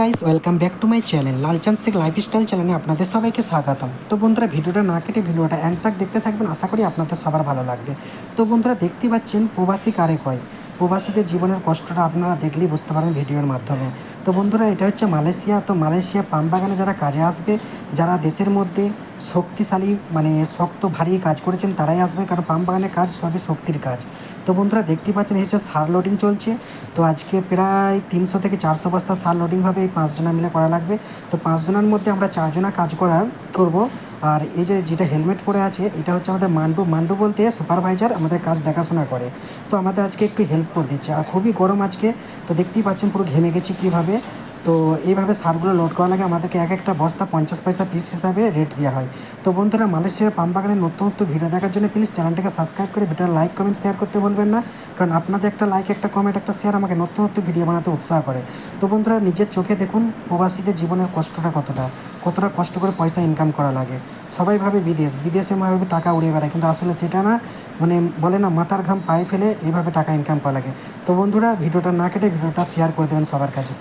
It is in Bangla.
Guys welcome back to my channel Lalchand Singh lifestyle চ্যানেলে আপনাদের সবাইকে স্বাগতম। তো বন্ধুরা, ভিডিওটা না কেটে ভিডিওটা এন্ড তাক দেখতে থাকবেন, আশা করি আপনাদের সবার ভালো লাগবে। তো বন্ধুরা, দেখতে পাচ্ছেন প্রবাসী কারে কয়? প্রবাসীদের জীবনের কষ্টটা আপনারা দেখলেই বুঝতে পারেন ভিডিওর মাধ্যমে। তো বন্ধুরা, এটা হচ্ছে মালয়েশিয়া। তো মালয়েশিয়া পাম বাগানে যারা কাজে আসবে, যারা দেশের মধ্যে শক্তিশালী মানে শক্ত, ভারী কাজ করেছেন, তারাই আসবে, কারণ পাম বাগানের কাজ সবই শক্তির কাজ। তো বন্ধুরা দেখতে পাচ্ছেন হচ্ছে সার লোডিং চলছে। তো আজকে প্রায় তিনশো থেকে চারশো বস্তা সার লোডিং হবে, এই পাঁচজনা মিলে করা লাগবে। তো পাঁচজনের মধ্যে আমরা চারজনা কাজ করার, করব। আর এই যে যেটা হেলমেট পরে আছে, এটা হচ্ছে আমাদের মান্ডু। মান্ডু বলতে সুপারভাইজার আমাদের কাজ দেখাশোনা করে। তো আমাদের আজকে একটু হেল্প করে দিচ্ছে। আর খুবই গরম আজকে, তো দেখতেই পাচ্ছেন পুরো ঘেমে গেছি কীভাবে। তো এইভাবে সারগুলো লোড করা লাগে আমাদেরকে এক একটা বস্তা পঞ্চাশ পয়সা পিস হিসাবে রেট দেওয়া হয়। তো বন্ধুরা, মালয়েশিয়ার পাম বাগানের নতুন নতুন ভিডিও দেখার জন্য প্লিজ চ্যানেলটাকে সাবস্ক্রাইব করে ভিডিও লাইক কমেন্ট শেয়ার করতে বলবেন না। কারণ আপনাদের একটা লাইক একটা কমেন্ট একটা শেয়ার আমাকে নতুন নতুন ভিডিও বানাতে উৎসাহ করে। তো বন্ধুরা, নিজের চোখে দেখুন প্রবাসীদের জীবনের কষ্টটা কতটা। কতটা কষ্ট করে পয়সা ইনকাম করা লাগে? সবাই ভাবে বিদেশ। বিদেশে ভাবে টাকা উড়িয়ে বেড়ায়। কিন্তু আসলে সেটা না মানে বলে না, মাথার ঘাম পায়ে ফেলে এইভাবে টাকা ইনকাম করা লাগে। তো বন্ধুরা, ভিডিওটা না কেটে ভিডিওটা শেয়ার করে দেবেন সবার কাছে।